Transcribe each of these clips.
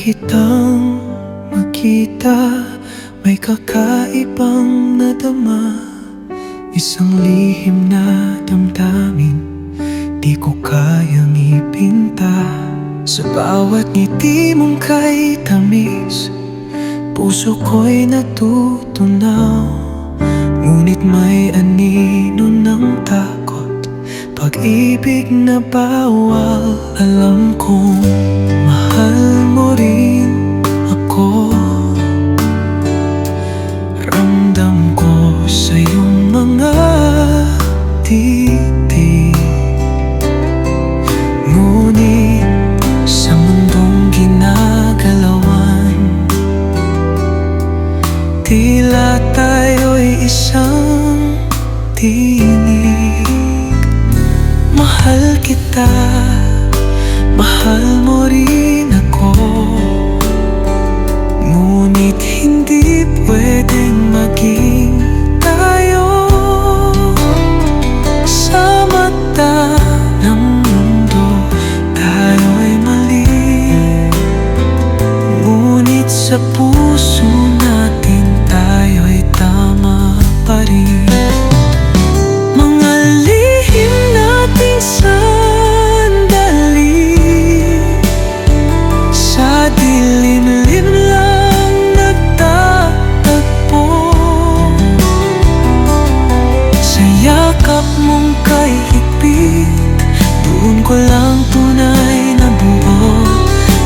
kitang makita May kakaibang nadama. Isang lihim na damdamin Di ko kayang ipinta. Sa bawat ngiti mong kay tamis Puso ko'y natutunaw. Ngunit may anino ng takot Pag-ibig na bawal Alam kong isang tinig. Mahal kita, mahal mo rin ako. Ngunit hindi pwedeng maging tayo. Sa mata ng mundo, tayo'y mali. Ngunit sa puso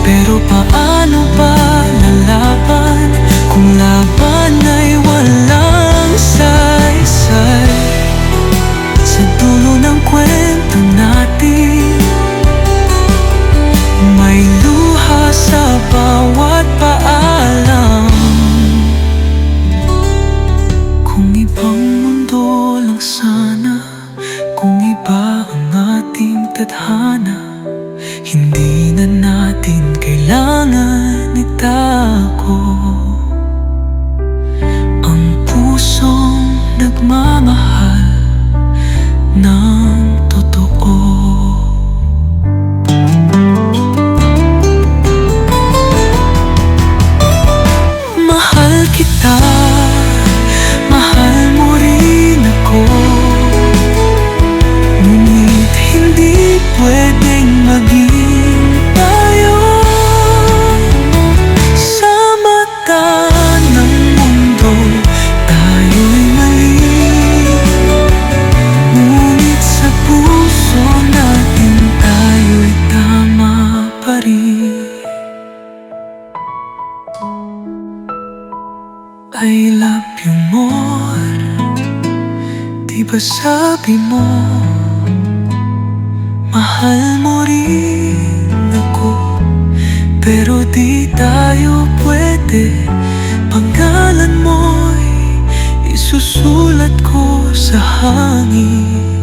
Pero paano ba lalaban Kung laban ay walang saysay? Sa dulo ng kwento natin May luha sa bawat paalam. Kung ibang mundo lang sana Kung iba ang ating tadhana ng I love you more. Di ba sabi mo Mahal mo rin ako? Pero di tayo pwede. Pangalan mo'y isusulat ko sa hangin